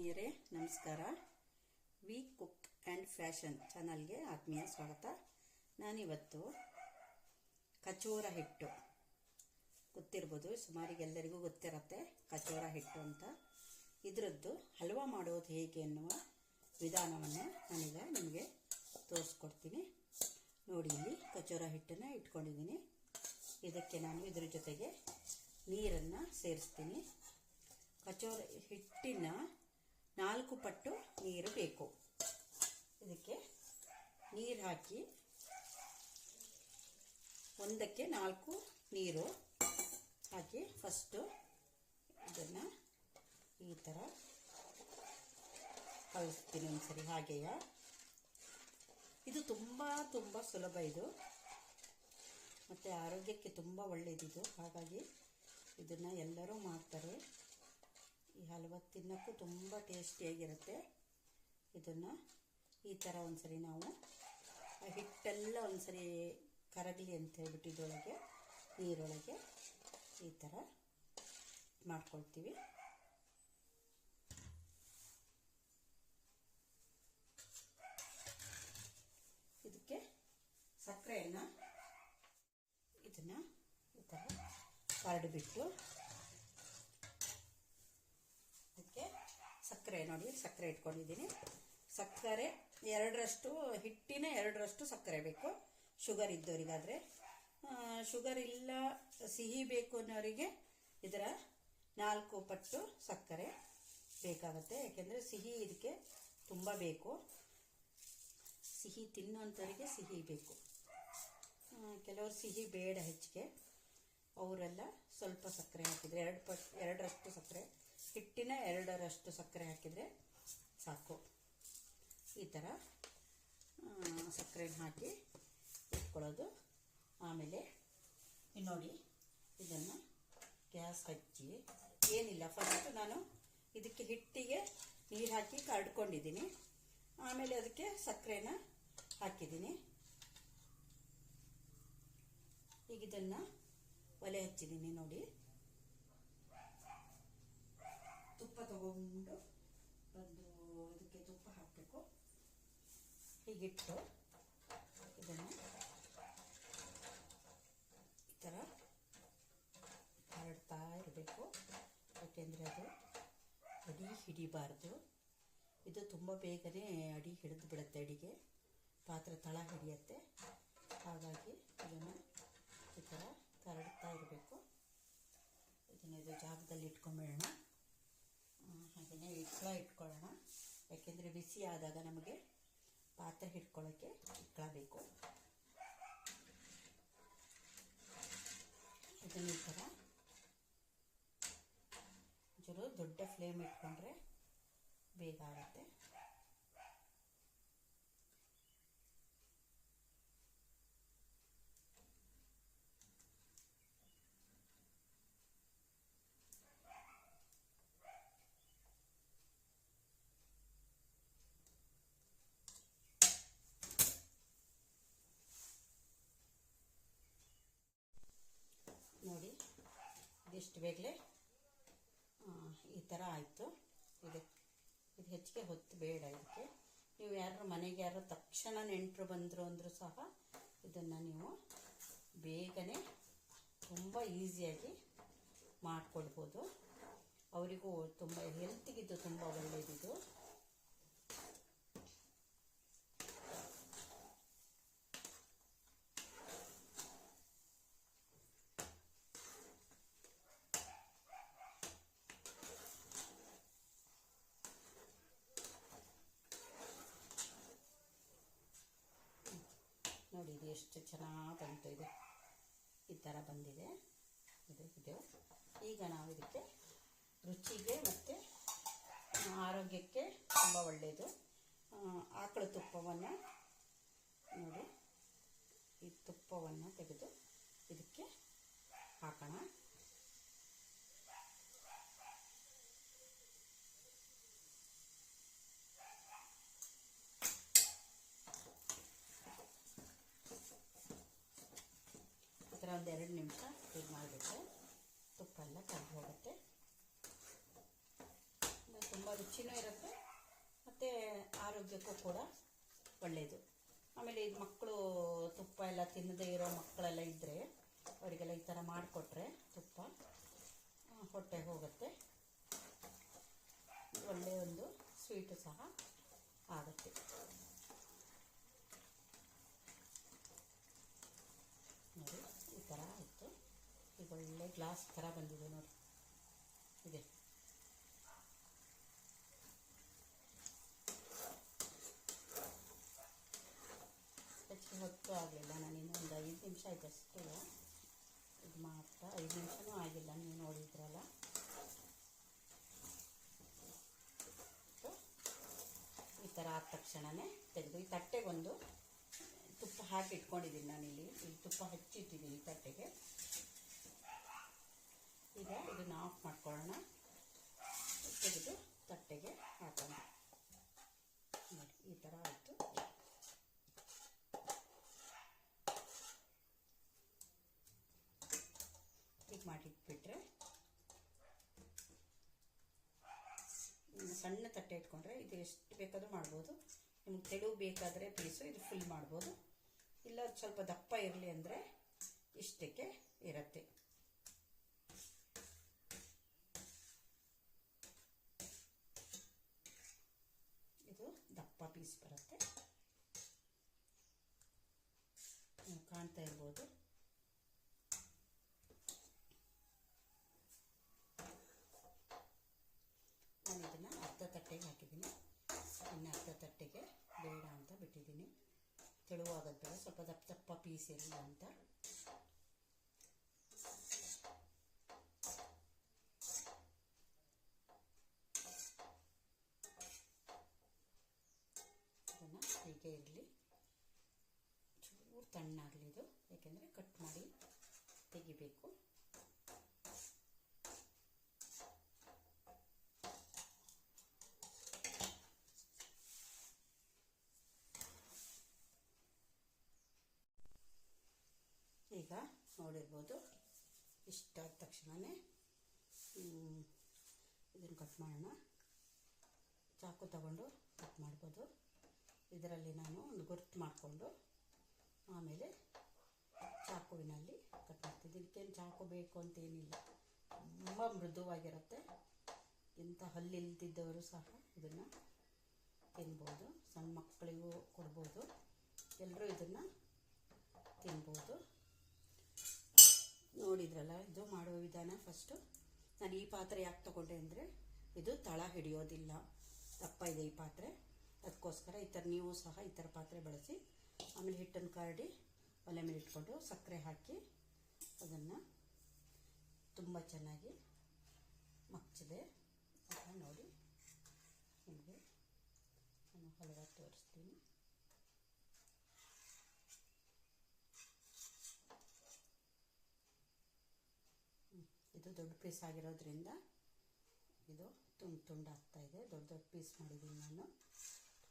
ಆತ್ಮೀಯರೇ ನಮಸ್ಕಾರ. V cook and fashion ಚಾನಲ್ಗೆ ಆತ್ಮೀಯ ಸ್ವಾಗತ. ನಾನಿವತ್ತು ಕಚೋರ ಹಿಟ್ಟು. ಗೊತ್ತಿರ್ಬೋದು ಸುಮಾರಿಗೆಲ್ಲರಿಗೂ ಗೊತ್ತಿರತ್ತೆ ಕಚೋರ ಹಿಟ್ಟು ಅಂತ. ಇದರದ್ದು ಹಲ್ವಾ ಮಾಡೋದು ಹೇಗೆ ಅನ್ನುವ ವಿಧಾನವನ್ನು ನಾನೀಗ ನಿಮಗೆ ತೋರಿಸ್ಕೊಡ್ತೀನಿ. ನೋಡಿ, ಇಲ್ಲಿ ಕಚೋರ ಹಿಟ್ಟನ್ನು ಇಟ್ಕೊಂಡಿದ್ದೀನಿ. ಇದಕ್ಕೆ ನಾನು ಇದ್ರ ಜೊತೆಗೆ ನೀರನ್ನು ಸೇರಿಸ್ತೀನಿ. ಕಚೋರ ಹಿಟ್ಟಿನ ನಾಲ್ಕು ಪಟ್ಟು ನೀರು ಬೇಕು. ಇದಕ್ಕೆ ನೀರು ಹಾಕಿ ಒಂದಕ್ಕೆ ನಾಲ್ಕು ನೀರು ಹಾಕಿ ಫಸ್ಟು ಇದನ್ನು ಈ ಥರ ಕಲಿಸ್ತೀನಿ ಒಂದ್ಸರಿ ಹಾಗೆಯ. ಇದು ತುಂಬ ತುಂಬ ಸುಲಭ ಇದು. ಮತ್ತು ಆರೋಗ್ಯಕ್ಕೆ ತುಂಬ ಒಳ್ಳೆಯದಿದು ಹಾಗಾಗಿ ಇದನ್ನು ಎಲ್ಲರೂ ಮಾಡ್ತಾರೆ. ಈ ಹಲ್ವ ತಿನ್ನೋಕ್ಕೂ ತುಂಬ ಟೇಸ್ಟಿಯಾಗಿರುತ್ತೆ. ಇದನ್ನು ಈ ಥರ ಒಂದ್ಸರಿ ನಾವು ಹಿಟ್ಟೆಲ್ಲ ಒಂದ್ಸರಿ ಕರಗಲಿ ಅಂತ ಹೇಳ್ಬಿಟ್ಟು ಇದರೊಳಗೆ, ನೀರೊಳಗೆ ಈ ಥರ ಮಾಡ್ಕೊಳ್ತೀವಿ. ಇದಕ್ಕೆ ಸಕ್ಕರೆಯನ್ನು ಇದನ್ನು ಈ ಥರ ಕರಡಿಬಿಟ್ಟು ಅದಕ್ಕೆ ಸಕ್ಕರೆ ನೋಡಿ, ಸಕ್ಕರೆ ಇಟ್ಕೊಂಡಿದ್ದೀನಿ. ಸಕ್ಕರೆ ಎರಡರಷ್ಟು, ಹಿಟ್ಟಿನ ಎರಡರಷ್ಟು ಸಕ್ಕರೆ ಬೇಕು. ಶುಗರ್ ಇದ್ದವರಿಗಾದರೆ. ಶುಗರ್ ಇಲ್ಲ, ಸಿಹಿ ಬೇಕು ಅನ್ನೋರಿಗೆ ಇದರ ನಾಲ್ಕು ಪಟ್ಟು ಸಕ್ಕರೆ ಬೇಕಾಗುತ್ತೆ. ಯಾಕೆಂದರೆ ಸಿಹಿ ಇದಕ್ಕೆ ತುಂಬ ಬೇಕು. ಸಿಹಿ ತಿನ್ನುವಂಥವರಿಗೆ ಸಿಹಿ ಬೇಕು. ಕೆಲವರು ಸಿಹಿ ಬೇಡ ಹೆಚ್ಚಿಗೆ. ಅವರೆಲ್ಲ ಸ್ವಲ್ಪ ಸಕ್ಕರೆ ಹಾಕಿದರೆ, ಎರಡು ಪಟ್, ಎರಡರಷ್ಟು ಸಕ್ಕರೆ ಹಿಟ್ಟಿನ ಎರಡರಷ್ಟು ಸಕ್ಕರೆ ಹಾಕಿದರೆ ಸಾಕು. ಈ ಥರ ಸಕ್ಕರೆನ ಹಾಕಿ ಇಟ್ಕೊಳ್ಳೋದು. ಆಮೇಲೆ ನೋಡಿ, ಇದನ್ನು ಗ್ಯಾಸ್ ಹಚ್ಚಿ, ಏನಿಲ್ಲ ಫಸ್ಟ್ ನಾನು ಇದಕ್ಕೆ ಹಿಟ್ಟಿಗೆ ನೀರು ಹಾಕಿ ಕರ್ಡ್ಕೊಂಡಿದ್ದೀನಿ. ಆಮೇಲೆ ಅದಕ್ಕೆ ಸಕ್ಕರೆನ ಹಾಕಿದ್ದೀನಿ. ಈಗ ಇದನ್ನು ಒಲೆ ಹಚ್ಚಿದ್ದೀನಿ ನೋಡಿ ತುಪ್ಪ ತಗೊಂಡು ಒಂದು ಇದಕ್ಕೆ ತುಪ್ಪ ಹಾಕಬೇಕು. ಹೀಗಿಟ್ಟು ಇದನ್ನು ಈ ಥರ ಹರಡ್ತಾ ಇರಬೇಕು. ಯಾಕೆಂದರೆ ಅದು ಅಡಿ ಹಿಡಿಬಾರ್ದು. ಇದು ತುಂಬ ಬೇಗನೆ ಅಡಿ ಹಿಡಿದು ಬಿಡುತ್ತೆ ಅಡಿಗೆ. ಪಾತ್ರೆ ತಳ ಹಿಡಿಯುತ್ತೆ. ಹಾಗಾಗಿ ಇದನ್ನು ಈ ಥರ ಕರಡ್ತಾ ಇರಬೇಕು. ಇದನ್ನು ಇದು ಜಾಗದಲ್ಲಿ ಇಟ್ಕೊಂಬಿಡೋಣ. ಹಾಗೆಯೇ ಇಟ್ಲ ಇಟ್ಕೊಳ್ಳೋಣ. ಯಾಕೆಂದರೆ ಬಿಸಿ ಆದಾಗ ನಮಗೆ ಪಾತ್ರೆ ಹಿಡ್ಕೊಳ್ಳೋಕ್ಕೆ ಇಟ್ಕೊಳ್ಬೇಕು. ಇದನ್ನು ಈ ಥರ ದೊಡ್ಡ ಫ್ಲೇಮ್ ಇಟ್ಕೊಂಡ್ರೆ ಬೇಗ ಆಗುತ್ತೆ ನೋಡಿ ಇದಿಷ್ಟು ಬೇಗಲೇ ಈ ಥರ ಆಯಿತು. ಇದು ಇದು ಹೆಚ್ಚಿಗೆ ಹೊತ್ತು ಬೇಡ ಇದಕ್ಕೆ. ನೀವು ಯಾರು ಮನೆಗೆ ಯಾರು ತಕ್ಷಣ ನೆಂಟರು ಬಂದರು ಅಂದರೂ ಸಹ ಇದನ್ನು ನೀವು ಬೇಗನೆ ತುಂಬ ಈಸಿಯಾಗಿ ಮಾಡಿಕೊಡ್ಬೋದು ಅವರಿಗೂ ತುಂಬ ಹೆಲ್ತಿಗಿದ್ದು ತುಂಬ ಒಳ್ಳೆಯದಿದು ನೋಡಿ, ಇದು ಎಷ್ಟು ಚೆನ್ನಾಗಿ ಬಂತು ಇದು. ಈ ಥರ ಬಂದಿದೆ. ಇದು ಇದು. ಈಗ ನಾವು ಇದಕ್ಕೆ ರುಚಿಗೆ ಮತ್ತು ಆರೋಗ್ಯಕ್ಕೆ ತುಂಬ ಒಳ್ಳೆಯದು ಆಕಳು ತುಪ್ಪವನ್ನು ನೋಡಿ, ಈ ತುಪ್ಪವನ್ನು ತೆಗೆದು ಇದಕ್ಕೆ ಹಾಕೋಣ ಥರ ಒಂದು ಎರಡು ನಿಮಿಷ ಇದು ಮಾಡಿಬಿಟ್ರೆ ತುಪ್ಪ ಎಲ್ಲ ಹೋಗುತ್ತೆ. ತುಂಬ ರುಚಿ ರುಚಿನೂ ಇರುತ್ತೆ. ಮತ್ತು ಆರೋಗ್ಯಕ್ಕೂ ಕೂಡ ಒಳ್ಳೆಯದು ಆಮೇಲೆ ಇದು ಮಕ್ಕಳು ತುಪ್ಪ ಎಲ್ಲ ತಿನ್ನದೇ ಇರೋ ಮಕ್ಕಳೆಲ್ಲ ಇದ್ದರೆ ಅವರಿಗೆಲ್ಲ ಈ ಥರ ಮಾಡಿಕೊಟ್ರೆ ತುಪ್ಪ ಹೊಟ್ಟೆ ಹೋಗುತ್ತೆ. ಒಳ್ಳೆಯ ಒಂದು ಸ್ವೀಟು ಸಹ ಆಗುತ್ತೆ ನೋಡಿ ಈ ಥರ ಆಯಿತು ಈಗ ಒಳ್ಳೆ ಗ್ಲಾಸ್ ಥರ ಬಂದಿದೆ ನೋಡಿ. ಇದೆ. ಹೆಚ್ಚಿಗೆ ಹೊತ್ತು ಆಗಲಿಲ್ಲ, ನಾನು ಒಂದು ಐದು ನಿಮಿಷ ಆಯ್ತು ಅಷ್ಟೇ ಇದು ಮಾತ್ರ ಐದು ನಿಮಿಷನೂ ಆಗಿಲ್ಲ, ನೀವು ನೋಡಿದ್ರಲ್ಲ. ಈ ಥರ ಆದ ತಕ್ಷಣವೇ ತೆಗೆದು, ಈ ತಟ್ಟೆಗೊಂದು ತುಪ್ಪ ಹಾಕಿ ಇಟ್ಕೊಂಡಿದ್ದೀನಿ ನಾನಿಲ್ಲಿ. ಇಲ್ಲಿ ತುಪ್ಪ ಹಚ್ಚಿಟ್ಟಿದ್ದೀನಿ ಈ ತಟ್ಟೆಗೆ. ಈಗ ಇದನ್ನು ಆಫ್ ಮಾಡ್ಕೊಳ್ಳೋಣ. ತೆಗೆದು ತಟ್ಟೆಗೆ ಹಾಕೋಣ. ನೋಡಿ, ಈ ಥರ ಆಯಿತು. ಹೀಗೆ ಮಾಡಿಟ್ಬಿಟ್ರೆ ಸಣ್ಣ ತಟ್ಟೆ ಇಟ್ಕೊಂಡ್ರೆ ಇದು ಎಷ್ಟು ಬೇಕಾದರೂ ಮಾಡ್ಬೋದು. ನಿಮ್ಗೆ ತೆಳು ಬೇಕಾದರೆ ಪೀಸು, ಇದು ಫುಲ್ ಮಾಡ್ಬೋದು. ಇಲ್ಲ, ಸ್ವಲ್ಪ ದಪ್ಪ ಇರಲಿ ಅಂದರೆ ಇಷ್ಟಕ್ಕೆ ಇರುತ್ತೆ ಇದು ದಪ್ಪ ಪೀಸ್ ಬರುತ್ತೆ ಕಾಣ್ತಾ ಇರ್ಬೋದು. ನಾನು ಇದನ್ನು ಅರ್ಧ ತಟ್ಟೆಗೆ ಹಾಕಿದ್ದೀನಿ. ಇನ್ನು ಅರ್ಧ ತಟ್ಟೆಗೆ ಬೇಡ ಅಂತ ಬಿಟ್ಟಿದ್ದೀನಿ. ತೆಳುವಾಗೋದು ಸ್ವಲ್ಪ ದಪ್ಪ ದಪ್ಪ ಪೀಸ್ ಇರಲಿ ಅಂತ ಇದನ್ನು ಹೀಗೆ ಇರಲಿ. ಚೂರು ತಣ್ಣಾಗಲಿ ಇದು. ಯಾಕೆಂದರೆ ಕಟ್ ಮಾಡಿ ತೆಗಿಬೇಕು. ಈಗ ನೋಡಿರ್ಬೋದು. ಇಷ್ಟಾದ ತಕ್ಷಣವೇ ಇದನ್ನು ಕಟ್ ಮಾಡೋಣ. ಚಾಕು ತಗೊಂಡು ಕಟ್ ಮಾಡ್ಬೋದು. ಇದರಲ್ಲಿ ನಾನು ಒಂದು ಗುರ್ತು ಮಾಡಿಕೊಂಡು ಆಮೇಲೆ ಚಾಕುವಿನಲ್ಲಿ ಕಟ್ ಮಾಡ್ತಿದ್ದೆ. ಇದಕ್ಕೇನು ಚಾಕು ಬೇಕು ಅಂತೇನಿಲ್ಲ. ತುಂಬ ಮೃದುವಾಗಿರುತ್ತೆ. ಇಂಥ ಹಲ್ಲಿಲ್ದಿದ್ದವರು ಸಹ ಇದನ್ನು ತಿನ್ಬೋದು. ಸಣ್ಣ ಮಕ್ಕಳಿಗೂ ಕೊಡ್ಬೋದು. ಎಲ್ಲರೂ ಇದನ್ನು ತಿನ್ಬೋದು. ನೋಡಿದ್ರಲ್ಲ, ಇದು ಮಾಡುವ ವಿಧಾನ ಫಸ್ಟು ನಾನು ಈ ಪಾತ್ರೆ ಯಾಕೆ ತಗೊಂಡೆ ಅಂದರೆ, ಇದು ತಳ ಹಿಡಿಯೋದಿಲ್ಲ. ದಪ್ಪ ಇದೆ ಈ ಪಾತ್ರೆ. ಅದಕ್ಕೋಸ್ಕರ ಈ ಥರ ನೀವು ಸಹ ಈ ಥರ ಪಾತ್ರೆ ಬಳಸಿ, ಆಮೇಲೆ ಹಿಟ್ಟನ್ನು ಕರಡಿ, ಒಲೆ ಮೇಲೆ ಇಟ್ಕೊಂಡು ಸಕ್ಕರೆ ಹಾಕಿ ಅದನ್ನು ತುಂಬ ಚೆನ್ನಾಗಿ ಮಗ್ಚಿದೆ. ಅಂತ ನೋಡಿ, ನಿಮಗೆ ನಾನು ಹಲವಾರು ತೋರಿಸ್ತೀನಿ. ಇದು ದೊಡ್ಡ ಪೀಸ್ ಆಗಿರೋದ್ರಿಂದ ಇದು ತುಂಡು ತುಂಡು ಆಗ್ತಾ ಇದೆ. ದೊಡ್ಡ ದೊಡ್ಡ ಪೀಸ್ ಮಾಡಿದ್ದೀನಿ ನಾನು.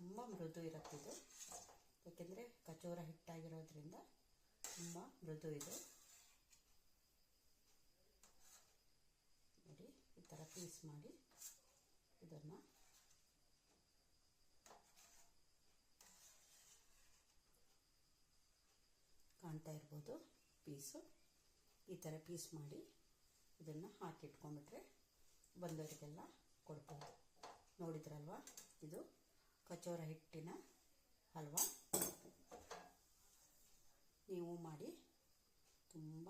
ತುಂಬ ಮೃದು ಇರುತ್ತೆ ಇದು. ಯಾಕೆಂದರೆ ಕಚೋರ ಹಿಟ್ಟಾಗಿರೋದ್ರಿಂದ ತುಂಬ ಮೃದು ಇದು. ನೋಡಿ, ಈ ಥರ ಪೀಸ್ ಮಾಡಿ ಇದನ್ನು ಕಾಣ್ತಾ ಇರ್ಬೋದು ಪೀಸು ಈ ಥರ ಪೀಸ್ ಮಾಡಿ ಇದನ್ನು ಹಾಕಿಟ್ಕೊಂಡ್ಬಿಟ್ರೆ ಬಂದವರಿಗೆಲ್ಲ ಕೊಡ್ಬೋದು. ನೋಡಿದ್ರಲ್ವಾ? ಇದು ಕಚೋರ ಹಿಟ್ಟಿನ ಹಲ್ವಾ. ನೀವು ಮಾಡಿ, ತುಂಬ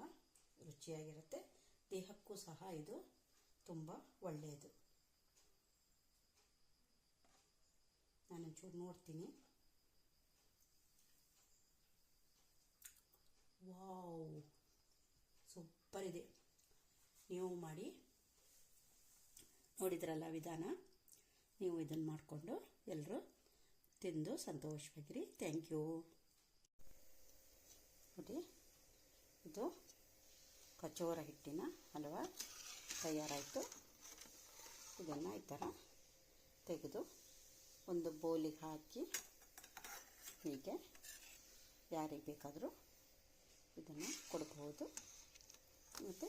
ರುಚಿಯಾಗಿರುತ್ತೆ. ದೇಹಕ್ಕೂ ಸಹ ಇದು ತುಂಬ ಒಳ್ಳೆಯದು. ನಾನೊಂಚೂರು ನೋಡ್ತೀನಿ. ವಾವ್! ಸೂಪರ್ ಇದೆ. ನೀವು ಮಾಡಿ, ನೋಡಿದ್ರಲ್ಲ ವಿಧಾನ? ನೀವು ಇದನ್ನು ಮಾಡಿಕೊಂಡು ಎಲ್ಲರೂ ತಿಂದು ಸಂತೋಷವಾಗಿರಿ. ಥ್ಯಾಂಕ್ ಯು ನೋಡಿ, ಇದು ಕಚೋರ ಹಿಟ್ಟಿನ ಹಲ್ವಾ ತಯಾರಾಯಿತು. ಇದನ್ನು ಈ ಥರ ತೆಗೆದು ಒಂದು ಬೌಲಿಗೆ ಹಾಕಿ ಹೀಗೆ ಯಾರಿಗೆ ಬೇಕಾದರೂ ಇದನ್ನು ಕೊಡಬಹುದು ಮತ್ತು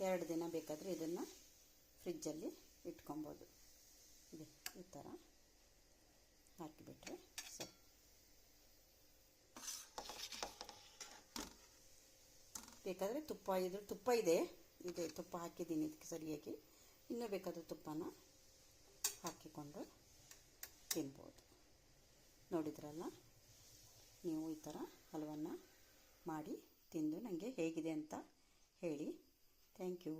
ಎರಡು ದಿನ ಬೇಕಾದರೆ ಇದನ್ನು ಫ್ರಿಜ್ಜಲ್ಲಿ ಇಟ್ಕೊಬೋದು. ಇದೆ ಹಾಕಿಬಿಟ್ರೆ ಸರಿ. ಬೇಕಾದರೆ ತುಪ್ಪ ಇದ್ರೆ ತುಪ್ಪ ಇದೆ. ಇದೆ ತುಪ್ಪ ಹಾಕಿದ್ದೀನಿ ಇದಕ್ಕೆ ಸರಿಯಾಗಿ. ಇನ್ನೂ ಬೇಕಾದ್ರೆ ತುಪ್ಪನ ಹಾಕಿಕೊಂಡು ತಿನ್ಬೋದು. ನೋಡಿದ್ರಲ್ಲ? ನೀವು ಈ ಥರ ಹಲವನ್ನು ಮಾಡಿ ತಿಂದು ನನಗೆ ಹೇಗಿದೆ ಅಂತ ಹೇಳಿ. Thank you.